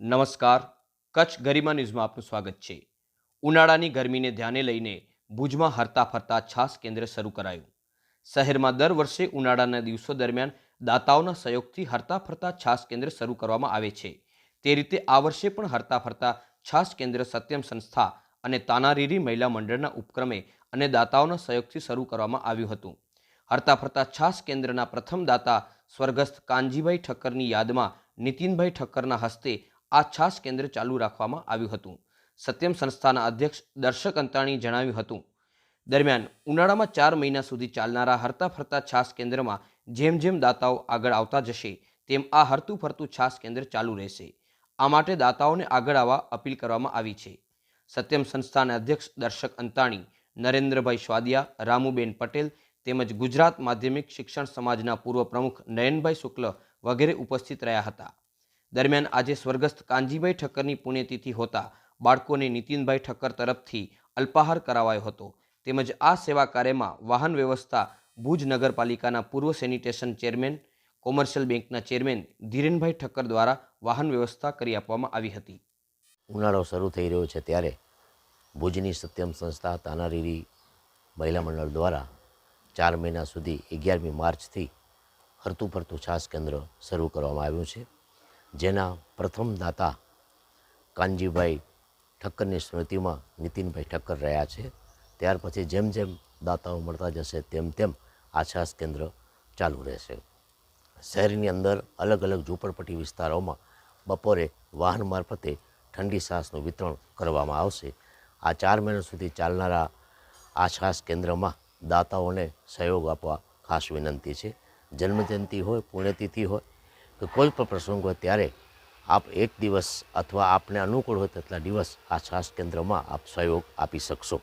નમસ્કાર. કચ્છ ગરિમા ન્યૂઝમાં આપનું સ્વાગત છે. ઉનાળાની ગરમીને ધ્યાને લઈને ભુજમાં હરતા ફરતા છાસ કેન્દ્ર શરૂ કરાયું. શહેરમાં દર વર્ષે ઉનાળાના દિવસો દરમિયાન દાતાઓના સહયોગથી હરતા ફરતા છાસ કેન્દ્ર શરૂ કરવામાં આવે છે. તે રીતે આ વર્ષે પણ હરતા ફરતા છાસ કેન્દ્ર સત્યમ સંસ્થા અને તાનારીરી મહિલા મંડળના ઉપક્રમે અને દાતાઓના સહયોગથી શરૂ કરવામાં આવ્યું હતું. હરતા ફરતા છાસ કેન્દ્રના પ્રથમ દાતા સ્વર્ગસ્થ કાનજીભાઈ ઠક્કરની યાદમાં નીતિનભાઈ ઠક્કરના હસ્તે આ છાસ કેન્દ્ર ચાલુ રાખવામાં આવ્યું હતું. સત્યમ સંસ્થાના અધ્યક્ષ દર્શક અંતાણી જણાવ્યું હતું. દરમિયાન ઉનાળામાં ચાર મહિના સુધી ચાલનારા હરતા ફરતા છાસ કેન્દ્રમાં જેમ જેમ દાતાઓ આગળ આવતા જશે, તેમ આ હરતું ફરતું છાસ કેન્દ્ર ચાલુ રહેશે. આ માટે દાતાઓને આગળ આવવા અપીલ કરવામાં આવી છે. સત્યમ સંસ્થાના અધ્યક્ષ દર્શક અંતાણી, નરેન્દ્રભાઈ સ્વાદિયા, રામુબેન પટેલ તેમજ ગુજરાત માધ્યમિક શિક્ષણ સમાજના પૂર્વ પ્રમુખ નયનભાઈ શુક્લ વગેરે ઉપસ્થિત રહ્યા હતા. દરમિયાન આજે સ્વર્ગસ્થ કાનજીભાઈ ઠક્કરની પુણ્યતિથિ હોતા બાળકોને નીતિનભાઈ ઠક્કર તરફથી અલ્પાહાર કરાવાયો હતો. તેમજ આ સેવા કાર્યમાં વાહન વ્યવસ્થા ભુજ નગરપાલિકાના પૂર્વ સેનિટેશન ચેરમેન, કોમર્શિયલ બેંકના ચેરમેન ધીરેનભાઈ ઠક્કર દ્વારા વાહન વ્યવસ્થા કરી આપવામાં આવી હતી. ઉનાળો શરૂ થઈ રહ્યો છે ત્યારે ભુજની સત્યમ સંસ્થા તાનારીરી મહિલા મંડળ દ્વારા ચાર મહિના સુધી અગિયારમી માર્ચથી હરતું ફરતું છાસ કેન્દ્ર શરૂ કરવામાં આવ્યું છે. જેના પ્રથમ દાતા કાનજીભાઈ ઠક્કરની સ્મૃતિમાં નીતિનભાઈ ઠક્કર રહ્યા છે. ત્યાર પછી જેમ જેમ દાતાઓ મળતા જશે, તેમ તેમ આ કેન્દ્ર ચાલુ રહેશે. શહેરની અંદર અલગ અલગ ઝૂંપડપટ્ટી વિસ્તારોમાં બપોરે વાહન મારફતે ઠંડી છાસનું વિતરણ કરવામાં આવશે. આ ચાર મહિના સુધી ચાલનારા આ છાસ કેન્દ્રમાં દાતાઓને સહયોગ આપવા ખાસ વિનંતી છે. જન્મજયંતિ હોય, પુણ્યતિથિ હોય કે કોઈ પણ પ્રસંગ હોય ત્યારે આપ એક દિવસ અથવા આપને અનુકૂળ હોય તેટલા દિવસ આ શ્વાસ કેન્દ્રમાં આપ સહયોગ આપી શકશો.